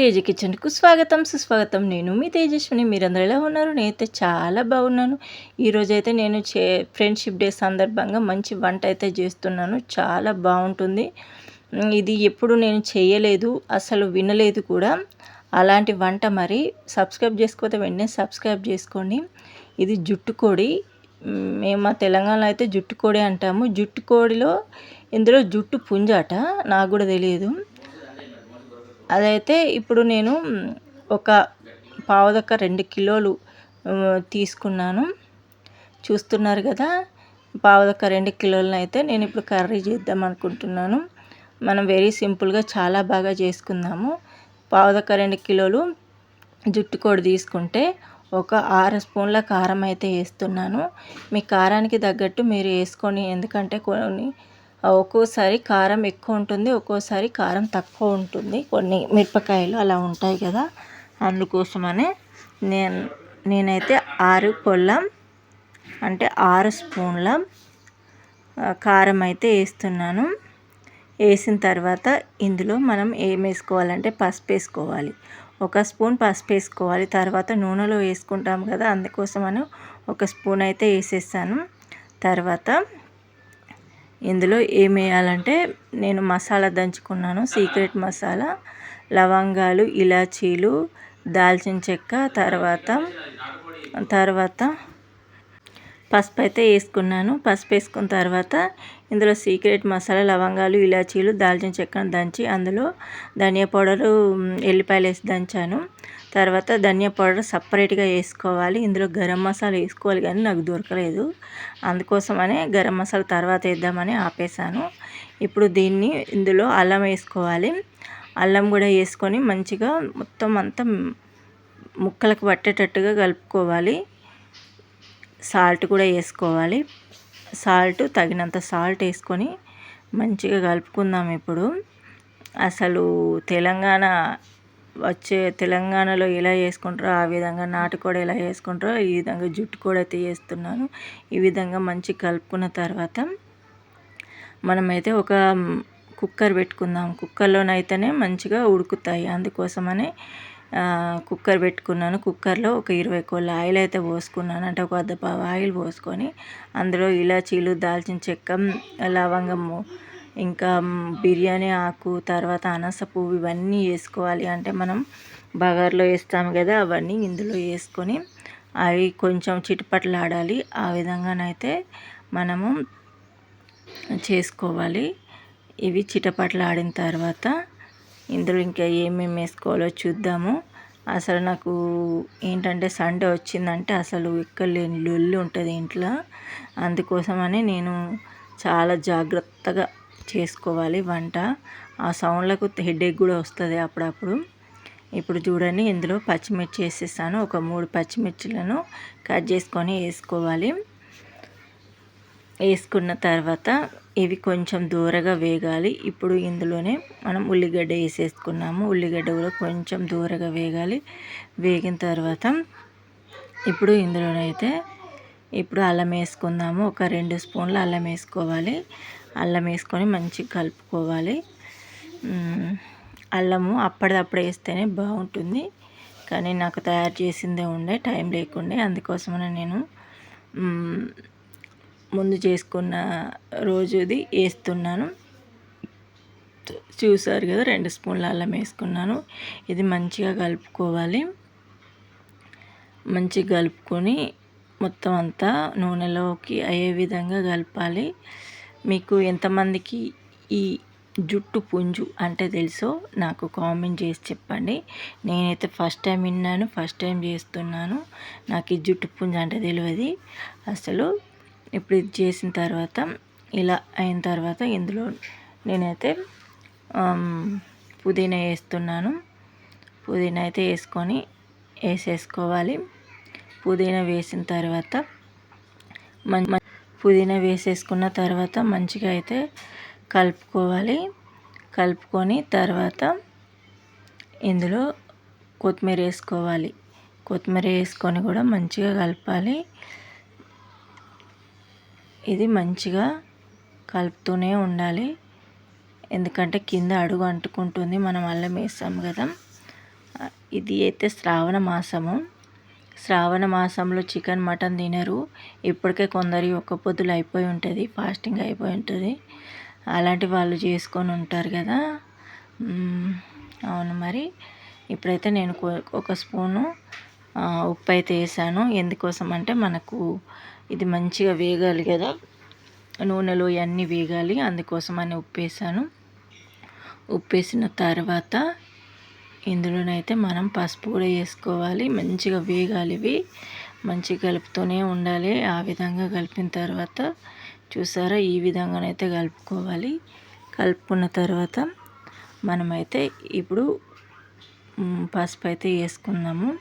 తేజ కిచెన్కు స్వాగతం సుస్వాగతం. నేను మీ తేజస్విని. మీరందరూ ఎలా ఉన్నారు? నేనైతే చాలా బాగున్నాను. ఈరోజు అయితే నేను చే ఫ్రెండ్షిప్ డే సందర్భంగా మంచి వంట అయితే చేస్తున్నాను. చాలా బాగుంటుంది. ఇది ఎప్పుడు నేను చేయలేదు అసలు వినలేదు కూడా. అలాంటి వంట మరి సబ్స్క్రైబ్ చేసుకోతే వెంటనే సబ్స్క్రైబ్ చేసుకోండి. ఇది జుట్టుకోడి మేము మా తెలంగాణలో అయితే జుట్టుకోడి అంటాము. జుట్టుకోడిలో ఇందులో జుట్టు పుంజాట. నాకు కూడా తెలియదు. అదైతే ఇప్పుడు నేను ఒక ఒక పావుదక్క రెండు కిలోలు తీసుకున్నాను. చూస్తున్నారు కదా పావుదక్క రెండు కిలోలను అయితే నేను ఇప్పుడు కర్రీ చేద్దాం అనుకుంటున్నాను. మనం వెరీ సింపుల్గా చాలా బాగా చేసుకుందాము. పావుదక్క రెండు కిలోలు జుట్టు కోడి తీసుకుంటే ఒక ఆరు స్పూన్ల కారం అయితే వేస్తున్నాను. మీ కారానికి తగ్గట్టు మీరు వేసుకొని ఎందుకంటే కొన్ని ఒక్కోసారి కారం ఎక్కువ ఉంటుంది ఒక్కోసారి కారం తక్కువ ఉంటుంది. కొన్ని మిరపకాయలు అలా ఉంటాయి కదా అందుకోసమనే నేను నేనైతే ఆరు పొల్లం అంటే ఆరు స్పూన్ల కారం అయితే వేస్తున్నాను. వేసిన తర్వాత ఇందులో మనం ఏం వేసుకోవాలంటే పసుపు వేసుకోవాలి. ఒక స్పూన్ పసుపు వేసుకోవాలి. తర్వాత నూనెలో వేసుకుంటాం కదా అందుకోసమని ఒక స్పూన్ అయితే వేసేస్తాను తర్వాత ఇందులో ఏం వేయాలంటే నేను మసాలా దంచుకున్నాను. సీక్రెట్ మసాలా లవంగాలు ఇలాచీలు దాల్చిన చెక్క తర్వాత తర్వాత పసుపు అయితే వేసుకున్నాను. పసుపు వేసుకున్న తర్వాత ఇందులో సీక్రెట్ మసాలా లవంగాలు ఇలాచీలు దాల్చిన చెక్కను దంచి అందులో ధనియా పౌడరు ఎల్లిపాయలు వేసి దంచాను. తర్వాత ధనియా పౌడర్ సపరేట్గా వేసుకోవాలి. ఇందులో గరం మసాలా వేసుకోవాలి కానీ నాకు దొరకలేదు. అందుకోసమనే గరం మసాలా తర్వాత వేద్దామని ఆపేసాను ఇప్పుడు దీన్ని ఇందులో అల్లం వేసుకోవాలి. అల్లం కూడా వేసుకొని మంచిగా మొత్తం అంతా ముక్కలకు పట్టేటట్టుగా కలుపుకోవాలి. సాల్ట్ కూడా వేసుకోవాలి. సాల్ట్ తగినంత సాల్ట్ వేసుకొని మంచిగా కలుపుకుందాం ఇప్పుడు. అసలు తెలంగాణ వచ్చే తెలంగాణలో ఎలా చేసుకుంటారో ఆ విధంగా నాటుకోడి ఎలా చేసుకుంటారో ఈ విధంగా జుట్టు కూడా అయితే చేస్తున్నాను ఈ విధంగా మంచి కలుపుకున్న తర్వాత మనమైతే ఒక కుక్కర్ పెట్టుకుందాం. కుక్కర్లోనైతేనే మంచిగా ఉడుకుతాయి. అందుకోసమని కుక్కర్ పెట్టుకున్నాను. కుక్కర్లో ఒక ఇరవై కోళ్ళ ఆయిల్ అయితే పోసుకున్నాను. అంటే ఒక అర్ధ పావు ఆయిల్ పోసుకొని అందులో ఇలాచీలు దాల్చిన చెక్క లవంగము ఇంకా బిర్యానీ ఆకు తర్వాత అనాస పువ్వు ఇవన్నీ వేసుకోవాలి. అంటే మనం బగార్లో వేస్తాము కదా అవన్నీ ఇందులో వేసుకొని అవి కొంచెం చిటపటలాడాలి. ఆ విధంగానైతే మనము చేసుకోవాలి. ఇవి చిటపటలాడిన తర్వాత ఇందులో ఇంకా ఏమేమి వేసుకోవాలో చూద్దాము. అసలు నాకు ఏంటంటే సండే వచ్చిందంటే అసలు ఎక్కలేని లొల్లి ఉంటుంది ఇంట్లో. అందుకోసమని నేను చాలా జాగ్రత్తగా చేసుకోవాలి వంట. ఆ సౌండ్లకు హెడేక్ కూడా వస్తుంది అప్పుడప్పుడు. ఇప్పుడు చూడండి ఇందులో పచ్చిమిర్చి వేసేసాను. ఒక మూడు పచ్చిమిర్చిలను కట్ చేసుకొని వేసుకోవాలి. వేసుకున్న తర్వాత ఇవి కొంచెం దూరగా వేగాలి. ఇప్పుడు ఇందులోనే మనం ఉల్లిగడ్డ వేసేసుకున్నాము. ఉల్లిగడ్డ కూడా కొంచెం దూరగా వేగాలి. వేగిన తర్వాత ఇప్పుడు ఇందులోనైతే ఇప్పుడు అల్లం వేసుకుందాము. ఒక రెండు స్పూన్లు అల్లం వేసుకోవాలి. అల్లం వేసుకొని మంచిగా కలుపుకోవాలి. అల్లము అప్పటిదప్పుడు వేస్తేనే బాగుంటుంది. కానీ నాకు తయారు చేసిందే ఉండే టైం లేకుండే. అందుకోసమని నేను ముందు చేసుకున్న రోజుది వేస్తున్నాను. చూసారు కదా రెండు స్పూన్ల అల్లం వేసుకున్నాను. ఇది మంచిగా కలుపుకోవాలి. మంచిగా కలుపుకొని మొత్తం అంతా నూనెలోకి అయ్యే విధంగా కలపాలి. మీకు ఎంతమందికి ఈ జుట్టు పుంజు అంటే తెలుసో నాకు కామెంట్ చేసి చెప్పండి. నేనైతే ఫస్ట్ టైం విన్నాను ఫస్ట్ టైం చేస్తున్నాను. నాకు ఈ జుట్టు పుంజు అంటే తెలియదు. అసలు ఇప్పుడు ఇది చేసిన తర్వాత ఇలా అయిన తర్వాత ఇందులో నేనైతే పుదీనా వేస్తున్నాను. పుదీనా అయితే వేసుకొని వేసేసుకోవాలి. పుదీనా వేసిన తర్వాత మం పుదీనా వేసేసుకున్న తర్వాత మంచిగా అయితే కలుపుకోవాలి. కలుపుకొని తర్వాత ఇందులో కొత్తిమీర వేసుకోవాలి. కొత్తిమీర వేసుకొని కూడా మంచిగా కలపాలి. ఇది మంచిగా కలుపుతూనే ఉండాలి. ఎందుకంటే కింద అడుగు అంటుకుంటుంది మనం అల్లం వేస్తాం కదా. ఇది అయితే శ్రావణ మాసము. శ్రావణ మాసంలో చికెన్ మటన్ తినరు. ఇప్పటికే కొందరి ఒక్క పొద్దులు అయిపోయి ఉంటుంది ఫాస్టింగ్ అయిపోయి ఉంటుంది. అలాంటి వాళ్ళు చేసుకొని ఉంటారు కదా. అవును మరి. ఇప్పుడైతే నేను ఒక స్పూను ఉప్పు అయితే వేసాను. ఎందుకోసం అంటే మనకు ఇది మంచిగా వేగాలి కదా. నూనెలో ఇవన్నీ వేగాలి. అందుకోసం అని ఉప్పు వేసాను తర్వాత ఇందులోనైతే మనం పసుపు కూడా వేసుకోవాలి. మంచిగా వేగాలి ఇవి. మంచిగా కలుపుతూనే ఉండాలి. ఆ విధంగా కలిపిన తర్వాత చూసారా? ఈ విధంగానైతే కలుపుకోవాలి. కలుపుకున్న తర్వాత మనమైతే ఇప్పుడు పసుపు అయితే వేసుకుందాము.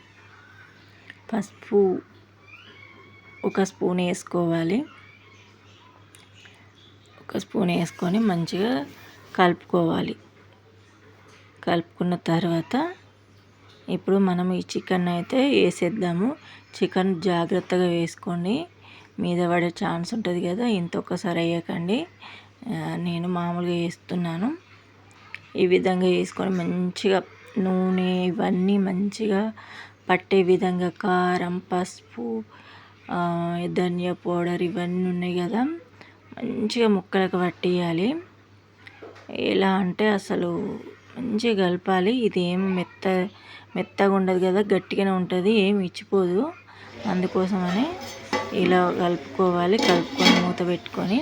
పసుపు ఒక స్పూన్ వేసుకోవాలి. ఒక స్పూన్ వేసుకొని మంచిగా కలుపుకోవాలి. కలుపుకున్న తర్వాత ఇప్పుడు మనం ఈ చికెన్ అయితే వేసేద్దాము. చికెన్ జాగ్రత్తగా వేసుకోండి. మీద పడే ఛాన్స్ ఉంటుంది కదా ఇంత ఒక్కసారి వేయకండి. నేను మామూలుగా వేస్తున్నాను. ఈ విధంగా వేసుకొని మంచిగా నూనె ఇవన్నీ మంచిగా పట్టే విధంగా కారం పసుపు ధనియా పౌడర్ ఇవన్నీ ఉన్నాయి కదా. మంచిగా ముక్కలకు పట్టేయాలి. ఎలా అంటే అసలు మంచిగా కలపాలి. ఇది ఏం మెత్త మెత్తగా ఉండదు కదా గట్టిగానే ఉంటుంది ఏమి ఇచ్చిపోదు. అందుకోసమని ఇలా కలుపుకోవాలి. కలుపుకొని మూత పెట్టుకొని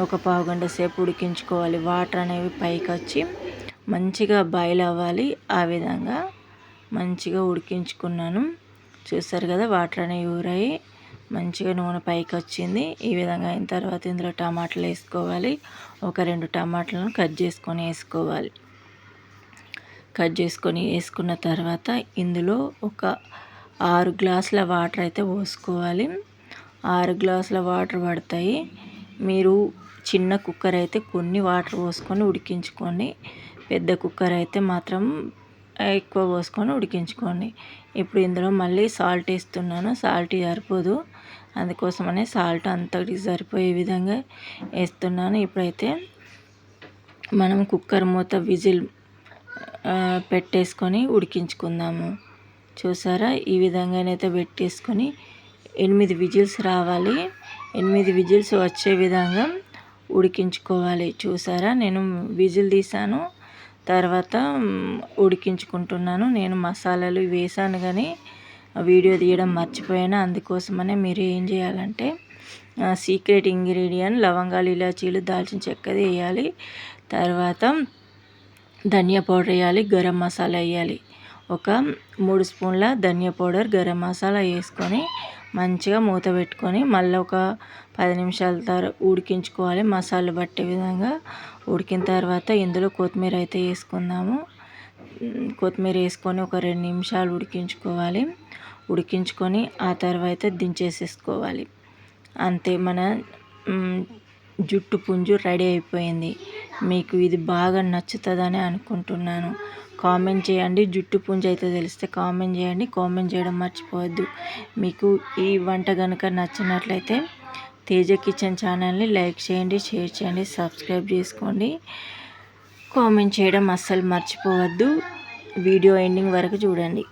ఒక పావు గంట సేపు ఉడికించుకోవాలి. వాటర్ అనేవి పైకి వచ్చి మంచిగా బాయిల్ అవ్వాలి. ఆ విధంగా మంచిగా ఉడికించుకున్నాను. చూస్తారు కదా వాటర్ అనేవి ఊరాయి. మంచిగా నూనె పైకి వచ్చింది ఈ విధంగా అయిన తర్వాత ఇందులో టమాటాలు వేసుకోవాలి. ఒక రెండు టమాటాలను కట్ చేసుకొని వేసుకోవాలి. కట్ చేసుకొని వేసుకున్న తర్వాత ఇందులో ఒక ఆరు గ్లాసుల వాటర్ అయితే పోసుకోవాలి. ఆరు గ్లాసుల వాటర్ పడతాయి. మీరు చిన్న కుక్కర్ అయితే కొన్ని వాటర్ పోసుకొని ఉడికించుకోండి. పెద్ద కుక్కర్ అయితే మాత్రం ఎక్కువ పోసుకొని ఉడికించుకోండి. ఇప్పుడు ఇందులో మళ్ళీ సాల్ట్ వేస్తున్నాను. సాల్ట్ సరిపోదు. అందుకోసమనే సాల్ట్ అంతటి సరిపోయే విధంగా వేస్తున్నాను. ఇప్పుడైతే మనం కుక్కర్ మూత విజిల్ పెట్టేసుకొని ఉడికించుకుందాము. చూసారా? ఈ విధంగానైతే పెట్టేసుకొని ఎనిమిది విజిల్స్ రావాలి. ఎనిమిది విజిల్స్ వచ్చే విధంగా ఉడికించుకోవాలి. చూసారా? నేను విజిల్ తీసాను తర్వాత ఉడికించుకుంటున్నాను. నేను మసాలాలు వేసాను కానీ వీడియో తీయడం మర్చిపోయాను. అందుకోసమనే మీరు ఏం చేయాలంటే సీక్రెట్ ఇంగ్రీడియంట్ లవంగాలు ఇలాచీలు దాల్చిన చెక్కది వేయాలి. తర్వాత ధనియా పౌడర్ వేయాలి గరం మసాలా వేయాలి. ఒక మూడు స్పూన్ల ధనియా పౌడర్ గరం మసాలా వేసుకొని మంచిగా మూత పెట్టుకొని మళ్ళీ ఒక పది నిమిషాల తర్వాత ఉడికించుకోవాలి. మసాలా పట్టే విధంగా ఉడికిన తర్వాత ఇందులో కొత్తిమీర అయితే వేసుకుందాము. కొత్తిమీర వేసుకొని ఒక రెండు నిమిషాలు ఉడికించుకోవాలి. ఉడికించుకొని ఆ తర్వాత దించేసేసుకోవాలి. అంతే మన జుట్టు పుంజు రెడీ అయిపోయింది. మీకు ఇది బాగా నచ్చుతుందని అనుకుంటున్నాను. కామెంట్ చేయండి. జుట్టు పుంజ అయితే తెలిస్తే కామెంట్ చేయండి. కామెంట్ చేయడం మర్చిపోవద్దు. మీకు ఈ వంట కనుక నచ్చినట్లయితే తేజ కిచెన్ ఛానల్ని లైక్ చేయండి షేర్ చేయండి సబ్స్క్రైబ్ చేసుకోండి. కామెంట్ చేయడం అస్సలు మర్చిపోవద్దు. వీడియో ఎండింగ్ వరకు చూడండి.